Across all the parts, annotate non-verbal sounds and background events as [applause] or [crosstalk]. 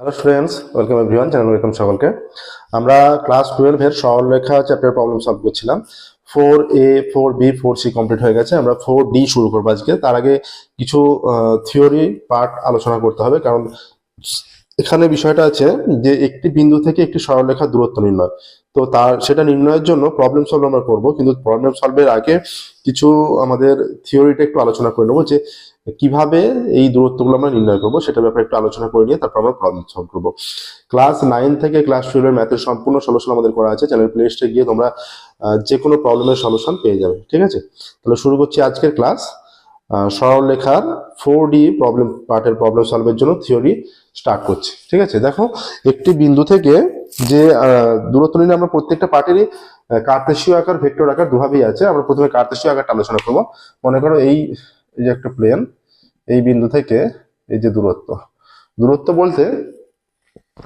Hello students welcome everyone channel welcome সকলকে। আমরা class টুয়েলভের সরলরেখা চ্যাপ্টার প্রবলেম সলভ করছিলাম। Four A four B four C complete হয়ে গেছে। আমরা ফোর ডি শুরু করব আজকে। তার আগে কিছু থিওরি পার্ট আলোচনা করতে হবে। কারণ এখানে বিষয়টা আছে যে একটি বিন্দু থেকে একটি সরলরেখার দূরত্ব নির্ণয়। তো তার, সেটা নির্ণয়ের জন্য প্রবলেম সলভ আমরা করব। কিন্তু প্রবলেম সলভের আগে কিছু আমাদের থিওরিটা একটু আলোচনা করে নেব যে কীভাবে এই দূরত্বগুলো আমরা নির্ণয় করব সেটা ব্যাপারে একটু আলোচনা করে নিয়ে তারপর আমরা প্রবলেম সলভ করব। ক্লাস নাইন থেকে ক্লাস টুয়েলভের ম্যাথের সম্পূর্ণ সলিউশন আমাদের করা আছে। চ্যানেল প্লে লিস্টে গিয়ে তোমরা যে কোনো প্রবলেমের সলিউশন পেয়ে যাবে, ঠিক আছে? তাহলে শুরু করছি আজকের ক্লাস সরল লেখার ফোর ডি প্রবলেম পার্টের প্রবলেম সলভের জন্য থিওরি স্টার্ট করছি, ঠিক আছে? দেখো, একটি বিন্দু থেকে যে দূরত্ব নিয়ে আমরা প্রত্যেকটা পার্টেরই কার্তেশীয় আকার, ভেক্টর আকার দুভাবেই আছে। আমরা প্রথমে কার্তেশীয় আকারটা আলোচনা করব। মনে করো এই এই যে একটা প্লেন এই বিন্দু থেকে এই যে দূরত্ব। দূরত্ব বলতে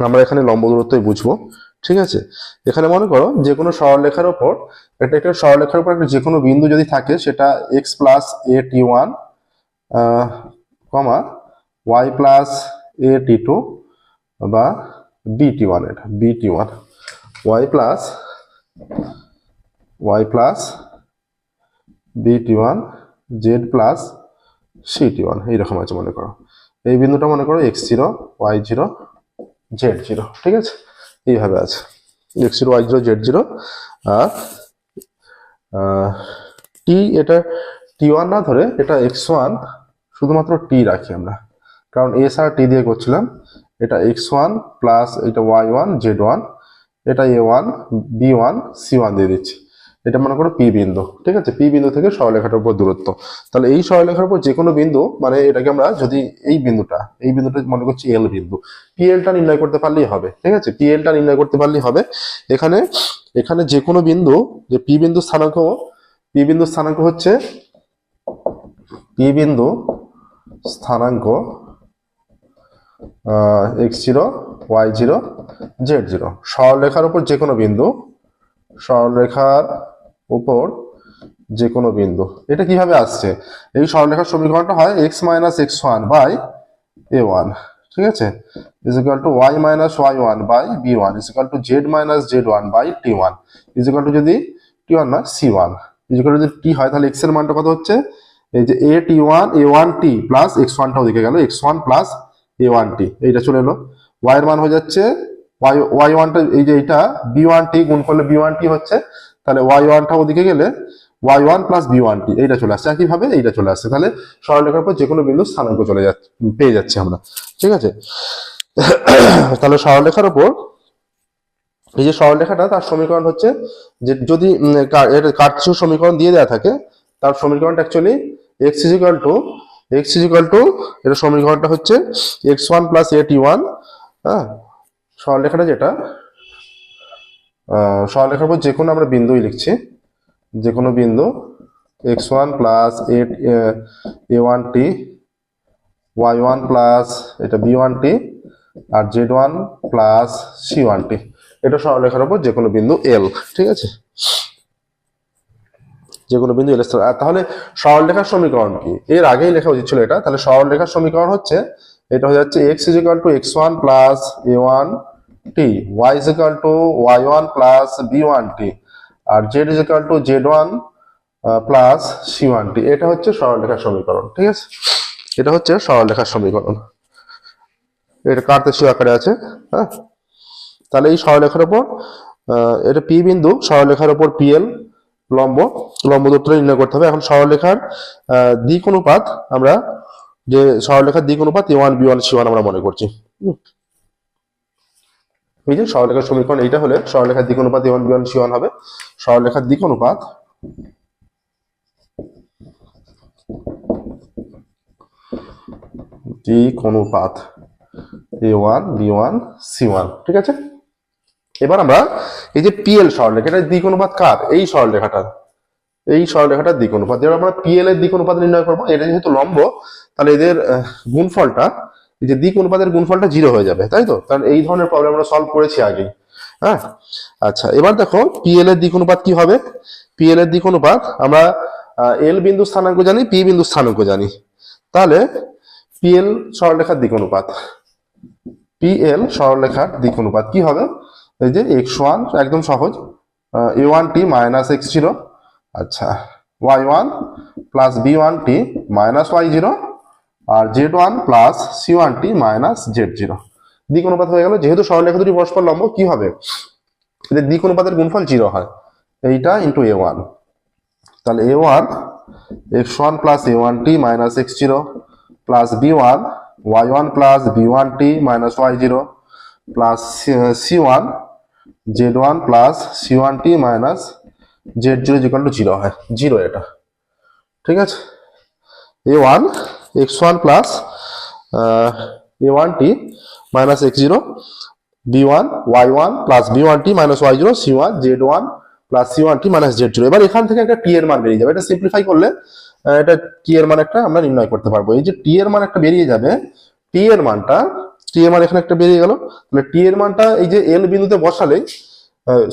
আমরা এখানে লম্ব দূরত্বই বুঝব, ঠিক আছে? এখানে মনে করো যে কোনো সরলরেখার ওপর একটা একটা সরলরেখার উপর একটা যে কোনো বিন্দু যদি থাকে, সেটা x plus a t one comma y plus a t two বা বি টি ওয়ান এটা b t one y plus y plus b t one z plus c t one এইরকম আছে মনে করো। এই বিন্দুটা মনে করো x zero y zero z zero ঠিক আছে? এইভাবে আছে। X zero y zero z zero আর টি এটা টি ওয়ান না ধরে এটা এক্স ওয়ান শুধুমাত্র টি রাখি আমরা। কারণ এস আর টি দিয়ে করছিলাম, এটা এক্স ওয়ান প্লাস এটা ওয়াই ওয়ান জেড ওয়ান এটা a one b one c one দিয়ে দিচ্ছি। এটা মনে করো পি বিন্দু, ঠিক আছে? পি বিন্দু থেকে সরলরেখাটার উপর দূরত্ব। তাহলে এই সরলরেখার উপর যে কোনো বিন্দু মানে এটাকে আমরা যদি এই বিন্দুটা এই বিন্দুটা মনে করছি এল বিন্দু পি পিএলটা নির্ণয় করতে পারলেই হবে, ঠিক আছে? পি পিএলটা নির্ণয় করতে পারলেই হবে। এখানে এখানে যে কোনো বিন্দু, যে পি বিন্দু স্থানাঙ্ক পি বিন্দু স্থানাঙ্ক হচ্ছে পি বিন্দু স্থানাঙ্ক x zero y zero z zero সরলরেখার উপর যে কোনো বিন্দু সরলরেখার উপর যে কোনো বিন্দু। এটা কীভাবে আসছে? এই সরলরেখার সমীকরণটা হয় x minus x one by a one ঠিক আছে? Is to y minus y one by b one is equal to z minus z one by t one is to যদি টি ওয়ান না c one is equal to যদি t হয়, তাহলে এক্সের মানটা কত হচ্ছে? এই যে a t one a one t plus x ওয়ানটা ওদিকে গেল x one plus a one t এইটা চলে এলো। ওয়াই এর মান হয়ে যাচ্ছে ওয়াই ওয়াই ওয়ানটা এই যে এইটা বি ওয়ান টি গুণ করলে বি ওয়ান টি হচ্ছে তাহলে ওয়াই ওয়ানটা ওদিকে গেলে y one plus b one t এইটা চলে আসছে। একইভাবে এইটা চলে আসছে। তাহলে সরলরেখার উপর যে কোনো বিন্দু স্থানাঙ্ক চলে যাচ্ছে পেয়ে যাচ্ছে আমরা। ঠিক আছে? [coughs] তাহলে সরলরেখার উপর এই যে সরলরেখাটা তার সমীকরণ হচ্ছে যে যদি উম, কা- এর কার্তীয় সমীকরণ দিয়ে দেওয়া থাকে তার সমীকরণটা actually x is equal to x is equal to এটা সমীকরণটা হচ্ছে x one plus a t one হ্যাঁ? সরলরেখাটা যেটা আহ, সরলরেখার উপর যে কোনো আমরা বিন্দুই লিখছি। যে কোনো বিন্দু x one plus a a one t y one plus এটা বি ওয়ান টি আর z one plus c one t এটা সরলরেখার উপর যে কোনো বিন্দু এল ঠিক আছে? যে কোনো বিন্দু এল আর তাহলে সরলরেখার সমীকরণ কি? এর আগেই লেখা উচিত ছিল এটা। তাহলে সরলরেখার সমীকরণ হচ্ছে এটা হয়ে যাচ্ছে x is equal to x one plus a one equal to y one plus b one t R z is equal to z one plus c one t এটা হচ্ছে সরলরেখার সমীকরণ, ঠিক আছে? এটা হচ্ছে সরলরেখার সমীকরণ। এটা কার্তেশীয় আকারে আছে? হ্যাঁ? তাহলে এই সরলরেখার উপর এটা পি বিন্দু, সরলরেখার উপর পিএল লম্ব লম্ব দূরত্ব নির্ণয় করতে হবে। এখন সরলরেখার দিক অনুপাত আমরা, যে সরলরেখার দিক অনুপাত a one b one c one আমরা মনে করছি। এই যে সরলরেখার সমীকরণ এইটা হলে সরলরেখার দিক অনুপাত a one b one c one হবে। সরলরেখার দিক অনুপাত দিক অনুপাত a one b one c one ঠিক আছে? এবার আমরা এই যে পিএল সরলরেখা, এটার দিক অনুপাত কার? এই সরলরেখাটার। এই সরলরেখাটার দিক অনুপাত। এবার আমরা পিএল এর দিক অনুপাত নির্ণয় করব। এটা যেহেতু লম্ব, তাহলে এদের গুণফলটা যে দিক অনুপাতের গুণফলটা জিরো হয়ে যাবে, তাই তো? কারণ এই ধরনের প্রবলেম আমরা সলভ করেছি আগেই হ্যাঁ? আচ্ছা এবার দেখো পিএল এর দিক অনুপাত কি হবে? পিএল এর দিক অনুপাত, আমরা এল বিন্দু স্থানাঙ্ক জানি পি বিন্দু স্থানাঙ্ক জানি। তাহলে পিএল সরলরেখার দিক অনুপাত পি এল সরলরেখার দিক অনুপাত কি হবে? এই যে এক্স ওয়ান একদম সহজ a one t minus x zero আচ্ছা y one plus b one t minus y zero আর z one plus c one t minus z zero দিক অনুপাত হয়ে গেল, যেহেতু সরলরেখা দুটি পরস্পর লম্ব, কি হবে? এদের অনুপাতের গুণফল জিরো হয়। এইটা ইন্টু এ ওয়ান তাহলে a one x one plus a one t minus x zero plus b one y one plus b one t minus y zero plus c one z one plus c one t minus z zero is equal to zero হয়। Zero এটা। ঠিক আছে? A one x one plus a one t minus x zero b one y one plus b one t minus y zero c one z one plus c one t minus z zero এবার এখান থেকে একটা টি এর মান বেরিয়ে যাবে। এটা simplify করলে এটা টি এর মান একটা আমরা নির্ণয় করতে পারব। এই যে টি এর মান একটা বেরিয়ে যাবে টি এর মানটা টি এর মান এখানে একটা বেরিয়ে গেল। তাহলে টি এর মানটা এই যে এল বিন্দুতে বসালেই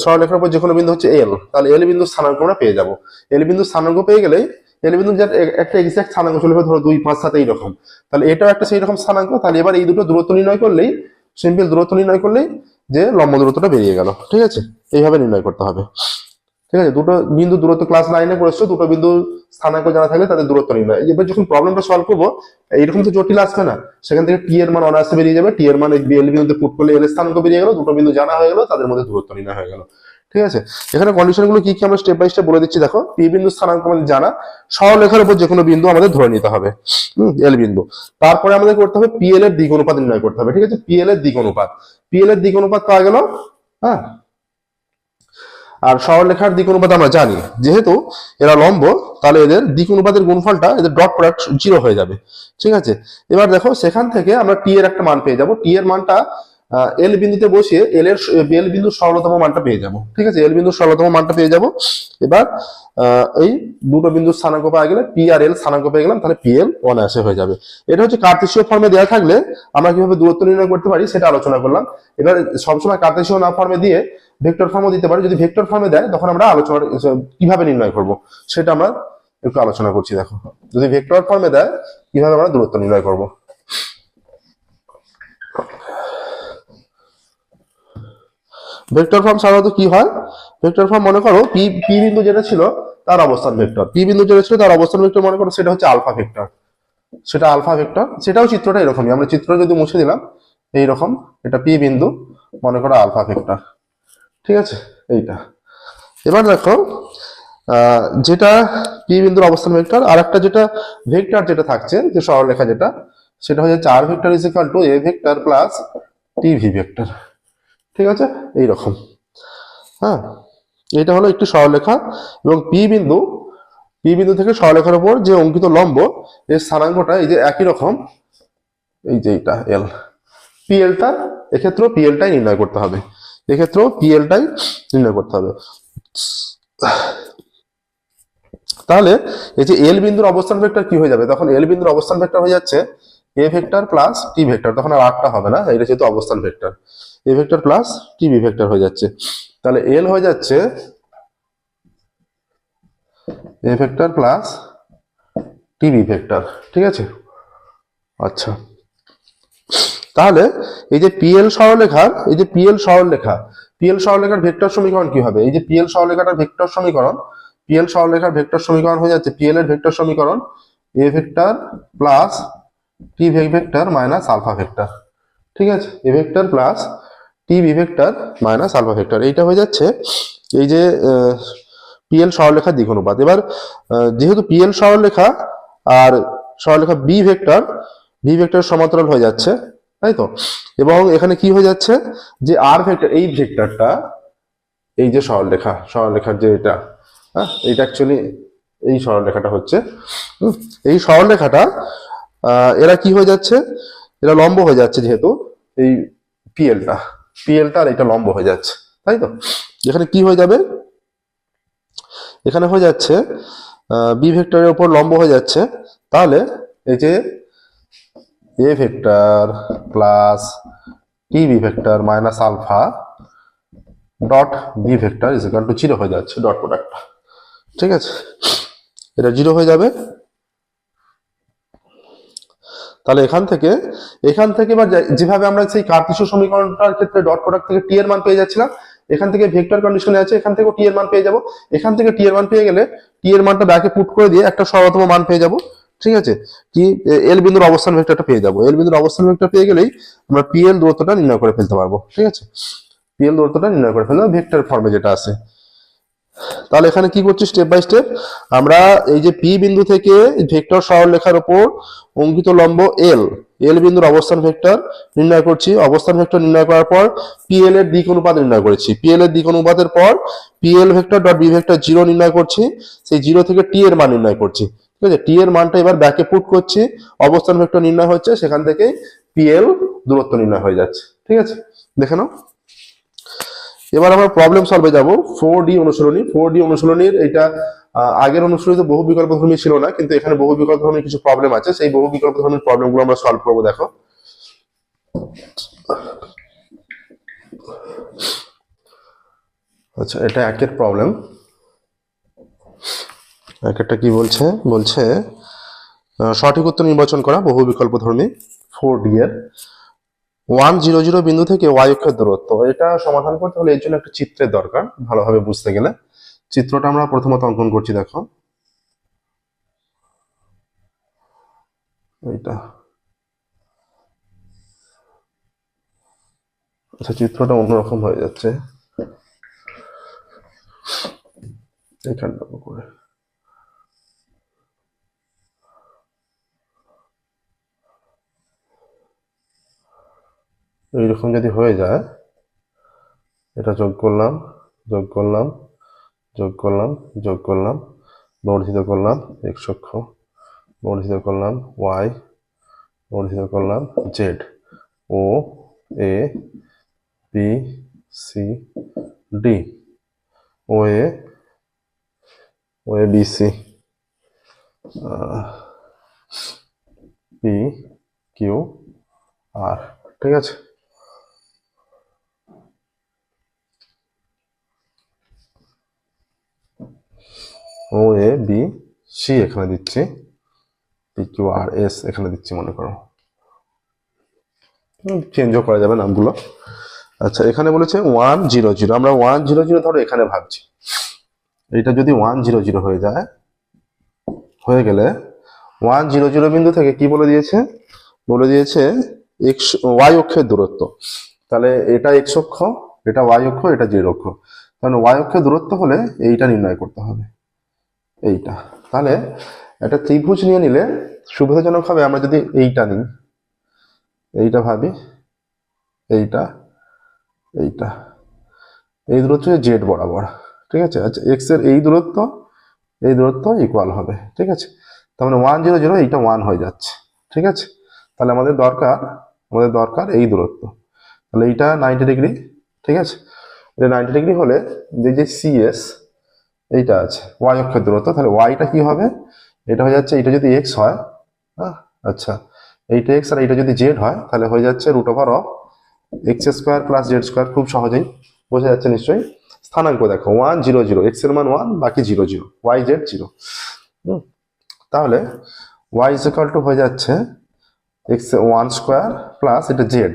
সরলরেখার উপর যে কোনো বিন্দু হচ্ছে এল তাহলে এল বিন্দু স্থানাঙ্ক আমরা পেয়ে যাব। এল বিন্দু স্থানাঙ্ক পেয়ে গেলেই এল বিন্দু যার এ- একটা এক্সাক্ট স্থানাঙ্ক চলে ধরো দুই, পাঁচ, সাত, এইরকম। তাহলে এটাও একটা সেই রকম স্থানাঙ্ক। তাহলে এবার এই দুটো দূরত্ব নির্ণয় করলেই সিম্পল দূরত্ব নির্ণয় করলেই যে লম্ব দূরত্বটা বেরিয়ে গেল, ঠিক আছে? এইভাবে নির্ণয় করতে হবে। ঠিক আছে? দুটো বিন্দু দূরত্ব ক্লাস নাইনে করেছ, দুটো বিন্দু স্থানাঙ্ক জানা থাকলে তাদের দূরত্ব নির্ণয়। এবার যখন প্রবলেমটা সলভ করব, এইরকম তো জটিল আসবে না। সেখান থেকে টি এর মান অনায়াসে বেরিয়ে যাবে। টি এর মান এল বিন্দুতে পুট করলে এল স্থানাঙ্ক বেরিয়ে গেল, দুটো বিন্দু জানা হয়ে গেল, তাদের মধ্যে দূরত্ব নির্ণয় হয়ে গেল। ঠিক আছে? এখানে কন্ডিশনগুলো কি কি আমরা স্টেপ বাই স্টেপ বলে দিচ্ছি, দেখো। পি বিন্দু স্থানাঙ্ক আমাদের জানা। সরলরেখার উপর যে কোনো বিন্দু আমাদের ধরে নিতে হবে। হুম এল বিন্দু। তারপরে আমাদের করতে হবে? পিএল এর দিক অনুপাত নির্ণয় করতে হবে, ঠিক আছে? পিএল এর দিক অনুপাত। পিএল এর দিক অনুপাত পাওয়া গেল হ্যাঁ? আর সরলরেখার দিক অনুপাত আমরা জানি। যেহেতু এরা লম্ব, তাহলে এদের দিক অনুপাতের গুণফলটা এদের ডট প্রোডাক্ট জিরো হয়ে যাবে। ঠিক আছে? এবার দেখো, সেখান থেকে আমরা টি এর একটা মান পেয়ে যাব। টি এর মানটা এল বিন্দুতে বসিয়ে এল এর এল বিন্দুর সরলতম মানটা পেয়ে যাব। ঠিক আছে? এল বিন্দুর সরলতম মানটা পেয়ে যাব। এবার এই দুটো বিন্দুর স্থানাঙ্ক পাওয়া গেলে পি আর এল স্থানাঙ্ক পেয়ে গেলাম, তাহলে পি এল অনায়াসে হয়ে যাবে। এটা হচ্ছে কার্তেশীয় ফর্মে দেওয়া থাকলে আমরা কীভাবে দূরত্ব নির্ণয় করতে পারি সেটা আলোচনা করলাম। এবার সবসময় কার্তেশীয় না ফর্মে দিয়ে ভেক্টর ফর্মও দিতে পারি। যদি ভেক্টর ফর্মে দেয়, তখন আমরা আলোচনা কীভাবে নির্ণয় করব, সেটা আমরা একটু আলোচনা করছি, দেখো। যদি ভেক্টর ফর্মে দেয়, কীভাবে আমরা দূরত্ব নির্ণয় করব? ভেক্টর ফর্ম সাধারণত কি হয়? ভেক্টর ফর্ম মনে করো পি পি বিন্দু যেটা ছিল তার অবস্থান ভেক্টর। পি বিন্দু যেটা ছিল তার অবস্থান ভেক্টর মনে করো, সেটা হচ্ছে আলফা ভেক্টর। সেটা আলফা ভেক্টর। সেটাও চিত্রটা এরকমই। আমরা চিত্র যদি মুছে দিলাম, এইরকম এটা পি বিন্দু মনে করো আলফা ভেক্টর। ঠিক আছে? এইটা। এবার দেখো যেটা পি বিন্দুর অবস্থান ভেক্টর আর একটা যেটা ভেক্টর যেটা থাকছে, যে সরলরেখা যেটা, সেটা হচ্ছে চার vector is equal to a vector plus t v vector ঠিক আছে? এইরকম। হ্যাঁ? এটা হলো একটি সরলরেখা এবং পি বিন্দু পি বিন্দু থেকে সরলরেখার উপর যে অঙ্কিত লম্ব, এর স্থানাঙ্কটা এই যে একই রকম। এই যে এটা এল পিএলটা এক্ষেত্রেও পিএলটাই নির্ণয় করতে হবে। এক্ষেত্রেও পিএলটাই নির্ণয় করতে হবে। তাহলে এই যে এল বিন্দুর অবস্থান ভেক্টর কি হয়ে যাবে? তখন এল বিন্দুর অবস্থান ভেক্টর হয়ে যাচ্ছে a vector plus t vector তখন আর আটটা হবে না, এটা যেহেতু অবস্থান vector a vector plus t b vector হয়ে যাচ্ছে। তাহলে এল হয়ে যাচ্ছে a vector plus t b vector ঠিক আছে? আচ্ছা। তাহলে এই যে পিএল সরলরেখার এই যে পিএল সরলরেখা পিএল সরলরেখার ভেক্টর সমীকরণ কি হবে? এই যে পিএল সরলরেখাটার ভেক্টর সমীকরণ পিএল সরলরেখার ভেক্টর সমীকরণ হয়ে যাচ্ছে পিএল এর ভেক্টর সমীকরণ a vector plus t vector minus alpha vector ঠিক আছে? A vector plus t b vector minus alpha vector এইটা হয়ে যাচ্ছে এই যে পিএল সরলরেখার দিক অনুপাত এবার যেহেতু পিএল সরলরেখা আর সরলরেখা বি ভেক্টর বি ভেক্টর সমান্তরাল হয়ে যাচ্ছে, তাই তো? এবং এখানে কি হয়ে যাচ্ছে যে আর ভেক্টর এই ভেক্টরটা এই যে সরলরেখা, সরলরেখার যে এটা হ্যাঁ এইটা অ্যাকচুয়ালি এই সরলরেখাটা হচ্ছে। এই সরলরেখাটা এরা কি হয়ে যাচ্ছে? এরা লম্ব হয়ে যাচ্ছে যেহেতু এই পিএলটা পিএলটা আর এটা লম্ব হয়ে যাচ্ছে, তাই তো? এখানে কি হয়ে যাবে? এখানে হয়ে যাচ্ছে বি ভেক্টরের উপর লম্ব হয়ে যাচ্ছে। তাহলে এই যে a vector plus t b vector minus alpha dot b vector is equal to zero হয়ে যাচ্ছে ডট প্রোডাক্টটা ঠিক আছে? এটা জিরো হয়ে যাবে। তাহলে এখান থেকে এখান থেকে বা যেভাবে আমরা সেই কার্তিসীয় সমীকরণটার ক্ষেত্রে ডট প্রোডাক্ট থেকে টি এর মান পেয়ে যাচ্ছিলাম, এখান থেকে ভেক্টর কন্ডিশনে আছে, এখান থেকে টি এর মান পেয়ে যাব। এখান থেকে টি এর মান পেয়ে গেলে টি এর মানটা ব্যাকে পুট করে দিয়ে একটা সর্বতম মান পেয়ে যাব। ঠিক আছে? কি? এল বিন্দুর অবস্থান ভেক্টরটা পেয়ে যাব। এল বিন্দুর অবস্থান ভেক্টর পেয়ে গেলেই আমরা পি এল দূরত্বটা নির্ণয় করে ফেলতে পারব। ঠিক আছে? পি এল দূরত্বটা নির্ণয় করে ফেলব ভেক্টর ফর্মে যেটা আছে। তাহলে এখানে কি করছি স্টেপ বাই স্টেপ আমরা এই যে পি বিন্দু থেকে ভেক্টর সরলরেখার উপর অঙ্কিত লম্ব এল এল বিন্দুর অবস্থান ভেক্টর নির্ণয় করছি। অবস্থান ভেক্টর নির্ণয় করার পর পিএল এর দিক অনুপাত নির্ণয় করেছি। পিএল এর দিক অনুপাতের পর PL vector dot b vector zero নির্ণয় করছি। সেই জিরো থেকে টি এর মান নির্ণয় করছি। ঠিক আছে? টি এর মানটা এবার ব্যাকে পুট করছি। অবস্থান ভেক্টর নির্ণয় হচ্ছে, সেখান থেকে পিএল দূরত্ব নির্ণয় হয়ে যাচ্ছে। ঠিক আছে? দেখে নাও। এবার আমরা প্রবলেম সলভে যাব। ফোর ডি অনুশীলনী। ফোর ডি অনুশীলনীর এটা আগের অনুশীলনীতে বহু বিকল্প ধর্মী ছিল না, কিন্তু এখানে বহু বিকল্প ধর্মীর কিছু প্রবলেম আছে। সেই বহু বিকল্প ধর্মীর প্রবলেমগুলো আমরা সলভ করব, দেখো। আচ্ছা এটা একের প্রবলেম একেরটা কি বলছে? বলছে সঠিক উত্তর নির্বাচন করা বহু বিকল্প ধর্মী। ফোর ডি এর। ওয়ান জিরো জিরো বিন্দু থেকে ওয়াই অক্ষের দূরত্ব। এটা সমাধান করতে হলে এর জন্য একটা চিত্রের দরকার, ভালোভাবে বুঝতে গেলে। চিত্রটা আমরা প্রথমত অঙ্কন করছি, দেখো। আচ্ছা চিত্রটা অন্যরকম হয়ে যাচ্ছে। এখানটা করে এইরকম যদি হয়ে যায়, এটা যোগ করলাম যোগ করলাম যোগ করলাম যোগ করলাম, বর্ধিত করলাম এক্স অক্ষ, বর্ধিত করলাম ওয়াই বর্ধিত করলাম Z O, A B C D O, A O, A B C P Q R ঠিক আছে? ও, এ, বি, সি এখানে দিচ্ছি। পি, কিউ, আর, এস এখানে দিচ্ছি, মনে করো। চেঞ্জও করা যাবে নামগুলো। আচ্ছা এখানে বলেছে ওয়ান জিরো জিরো আমরা ওয়ান জিরো জিরো ধরো এখানে ভাবছি। এটা যদি ওয়ান জিরো জিরো হয়ে যায়, হয়ে গেলে ওয়ান জিরো জিরো বিন্দু থেকে কি বলে দিয়েছে? বলে দিয়েছে এক্স ওয়াই অক্ষের দূরত্ব। তাহলে এটা এক্স অক্ষ, এটা ওয়াই অক্ষ, এটা জেড অক্ষ। কারণ ওয়াই অক্ষের দূরত্ব হলে এইটা নির্ণয় করতে হবে। এইটা। তাহলে একটা ত্রিভুজ নিয়ে নিলে সুবিধাজনক হবে, আমরা যদি এইটা নিই। এইটা ভাবি, এইটা এইটা। এই দূরত্ব হচ্ছে জেড বরাবর, ঠিক আছে? আচ্ছা এক্সের এই দূরত্ব এই দূরত্ব ইকুয়াল হবে, ঠিক আছে? তার মানে ওয়ান জিরো জিরো এইটা ওয়ান হয়ে যাচ্ছে, ঠিক আছে? তাহলে আমাদের দরকার আমাদের দরকার এই দূরত্ব। তাহলে এইটা নাইনটি ডিগ্রি ঠিক আছে? এটা নাইনটি ডিগ্রি হলে যে যে সিএস এইটা আছে ওয়াই অক্ষের দূরত্ব, তাহলে ওয়াইটা কি হবে? এটা হয়ে যাচ্ছে, এটা যদি এক্স হয় হ্যাঁ আচ্ছা এইটা এক্স আর এইটা যদি জেড হয়, তাহলে হয়ে যাচ্ছে root over of x square plus z square খুব সহজেই বোঝা যাচ্ছে নিশ্চয়ই। স্থানাঙ্ক দেখো ওয়ান জিরো জিরো এক্সের মান ওয়ান বাকি zero zero Y Z zero তাহলে ওয়াই ইজ টু হয়ে যাচ্ছে এক্স ওয়ান স্কোয়ার প্লাস এটা জেড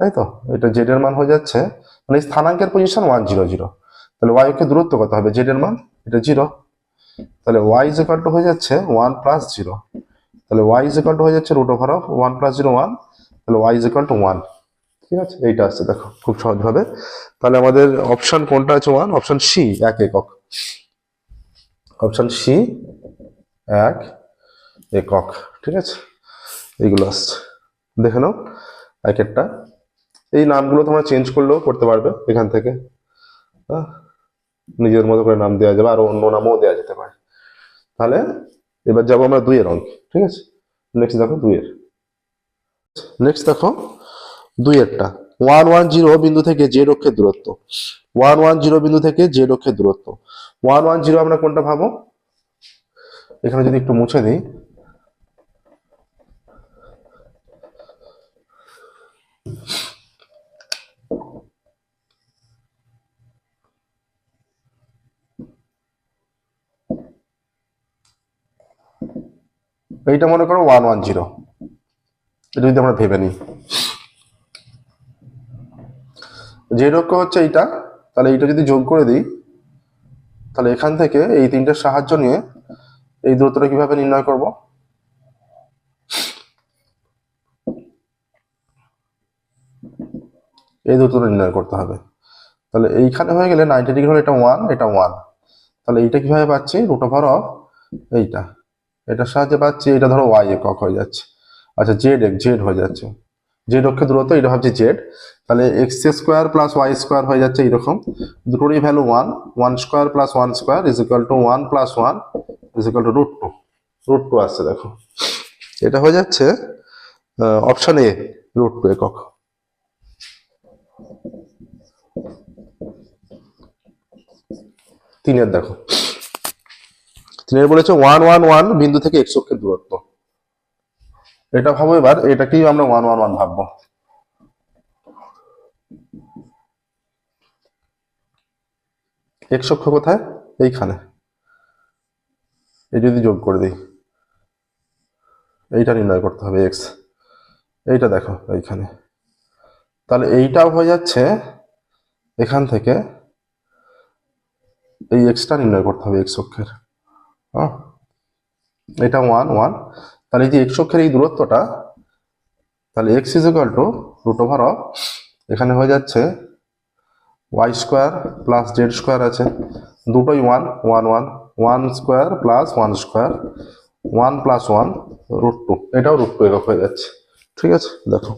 তাই তো? এটা জেড এর মান হয়ে যাচ্ছে মানে স্থানাঙ্কের পজিশন ওয়ান জিরো জিরো তাহলে ওয়াই কে দূরত্ব কত হবে? জেড এর মান? এটা জিরো তাহলে ওয়াই ইজ ইকাল টু হয়ে যাচ্ছে ওয়ান প্লাস জিরো তাহলে ওয়াই ইজ ইকাল টু হয়ে যাচ্ছে root over of one plus zero one তাহলে y is equal to one ঠিক আছে? এইটা আসছে, দেখো, খুব সহজভাবে। তাহলে আমাদের অপশন কোনটা আছে ওয়ান অপশন সি এক একক। অপশন সি এক একক। ঠিক আছে? এইগুলো আসছে। দেখে নাও, এক একটা। এই নামগুলো তোমরা চেঞ্জ করলেও করতে পারবে এখান থেকে। হ্যাঁ নিজের মতো করে নাম দেওয়া যাবে, আর অন্য নামও দেওয়া যেতে পারে। তাহলে এবার যাব আমরা দুইয়ের অঙ্ক, ঠিক আছে? নেক্সট দেখো দুইয়ের। নেক্সট দেখো দুইয়েরটা। ওয়ান ওয়ান জিরো বিন্দু থেকে জেড অক্ষের দূরত্ব। ওয়ান ওয়ান জিরো বিন্দু থেকে জেড অক্ষের দূরত্ব। ওয়ান ওয়ান জিরো আমরা কোনটা ভাবো? এখানে যদি একটু মুছে দিই এইটা মনে করো ওয়ান ওয়ান জিরো এটা যদি আমরা ভেবে নিই। জেড হচ্ছে এইটা, তাহলে এইটা যদি যোগ করে দিই, তাহলে এখান থেকে এই তিনটের সাহায্য নিয়ে এই দূরত্বটা কীভাবে নির্ণয় করব? এই দূরত্বটা নির্ণয় করতে হবে। তাহলে এইখানে হয়ে গেলে নাইনটি ডিগ্রি হলে এটা ওয়ান এটা ওয়ান তাহলে এইটা কীভাবে পাচ্ছি? রুট ওভার অফ এইটা। এটার সাহায্যে পাচ্ছি, এটা ধরো ওয়াই একক হয়ে যাচ্ছে। আচ্ছা জেড এক জেড হয়ে যাচ্ছে। জেড অক্ষে দূরত্ব, এটা ভাবছি জেড তাহলে x square plus y square হয়ে যাচ্ছে এইরকম দুটোরই value one one square plus one square is equal to one plus one is equal to root two root two আসছে, দেখো। এটা হয়ে যাচ্ছে অপশন এ রুট টু একক। তিনের দেখো। তিনের বলেছে ওয়ান ওয়ান ওয়ান বিন্দু থেকে এক্স অক্ষের দূরত্ব। এটা ভাবো এবার, এটাকেই আমরা ওয়ান ওয়ান ওয়ান ভাববো। এক্স অক্ষ কোথায়? এইখানে। এই যদি যোগ করে দিই, এইটা নির্ণয় করতে হবে এক্স এইটা দেখো, এইখানে। তাহলে এইটাও হয়ে যাচ্ছে, এখান থেকে এই এক্সটা নির্ণয় করতে হবে এক্স অক্ষের। এটা ওয়ান ওয়ান তাহলে যে এক্স অক্ষের এই দূরত্বটা, তাহলে x is equal to root over of এখানে হয়ে যাচ্ছে y square plus z square আছে। দুটোই one one one one square plus one square one plus one root two এটাও রুট টু একক হয়ে যাচ্ছে। ঠিক আছে? দেখো।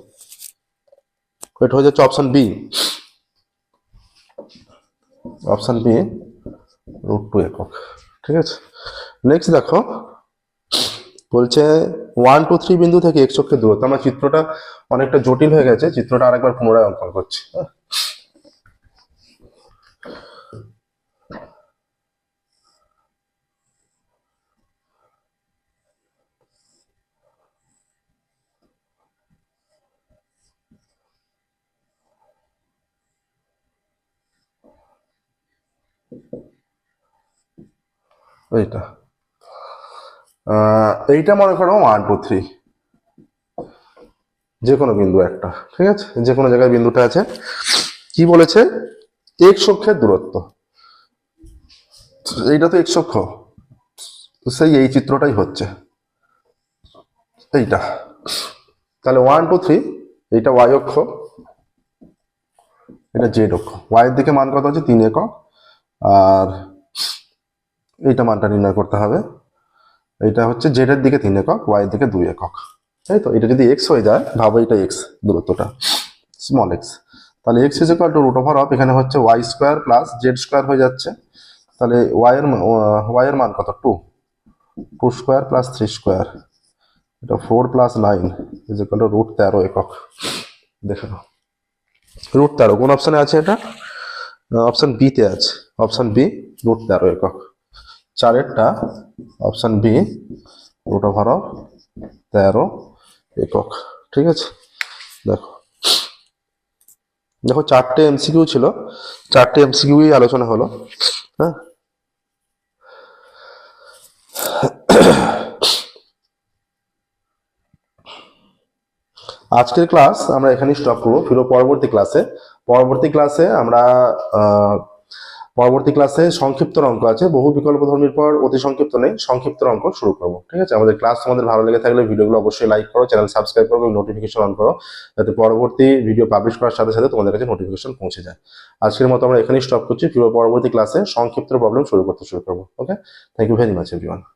এটা হয়ে যাচ্ছে option B option B root two একক। ঠিক আছে? নেক্সট দেখো, বলছে ওয়ান টু থ্রি বিন্দু থেকে এক্স অক্ষের দূরত্ব আমার চিত্রটা অনেকটা জটিল হয়ে গেছে, চিত্রটা আরেকবার পুনরায় অঙ্কন করছি? এইটা এইটা মনে করো ওয়ান টু থ্রি যে কোনো বিন্দু একটা, ঠিক আছে? যে কোনো জায়গায় বিন্দুটা আছে। কি বলেছে? এক অক্ষের দূরত্ব। এইটা তো এক অক্ষ। তো সেই এই চিত্রটাই হচ্ছে। এইটা। তাহলে ওয়ান টু থ্রি এইটা ওয়াই অক্ষ। এটা জেড অক্ষ। ওয়াই এর দিকে মান কত হচ্ছে তিন একক। আর এইটা মানটা নির্ণয় করতে হবে। এইটা হচ্ছে জেড এর দিকে তিন একক, ওয়াই এর দিকে দুই একক। তাই তো? এটা যদি এক্স হয়ে যায়, ভাবো এটা এক্স দূরত্বটা। স্মল এক্স তাহলে x is equal to root over of এখানে হচ্ছে y square plus z square হয়ে যাচ্ছে। তাহলে ওয়াই এর ওয়াই এর মান কত? Two two square plus three square এটা four plus nine is equal to root তেরো একক। দেখে নাও। রুট তেরো, কোন অপশানে আছে এটা? অপশান বিতে আছে। অপশান বি রুট তেরো একক। চারেরটা option B root over of তেরো, একক। ঠিক আছে? দেখো। দেখো, চারটে এমসিকিউ ছিল। চারটে এমসিকিউই আলোচনা হলো। হ্যাঁ? আজকের ক্লাস আমরা এখানেই স্টপ করব। ফিরো পরবর্তী ক্লাসে পরবর্তী ক্লাসে আমরা পরবর্তী ক্লাসে সংক্ষিপ্ত অঙ্ক আছে। বহু বিকল্প ধর্মীর পর অতি সংক্ষিপ্ত নেই, সংক্ষিপ্ত অঙ্ক শুরু করব, ঠিক আছে? আমাদের ক্লাস তোমাদের ভালো লেগে থাকলে ভিডিওগুলো অবশ্যই লাইক করো চ্যানেল সাবস্ক্রাইব করো এবং নোটিফিকেশন অন করো, যাতে পরবর্তী ভিডিও পাবলিশ করার সাথে সাথে তোমাদের কাছে নোটিফিকেশন পৌঁছে যায়। আজকের মতো আমরা এখানেই স্টপ করছি। পরবর্তী ক্লাসে সংক্ষিপ্ত প্রবলেম শুরু করতে শুরু করব okay thank you very much everyone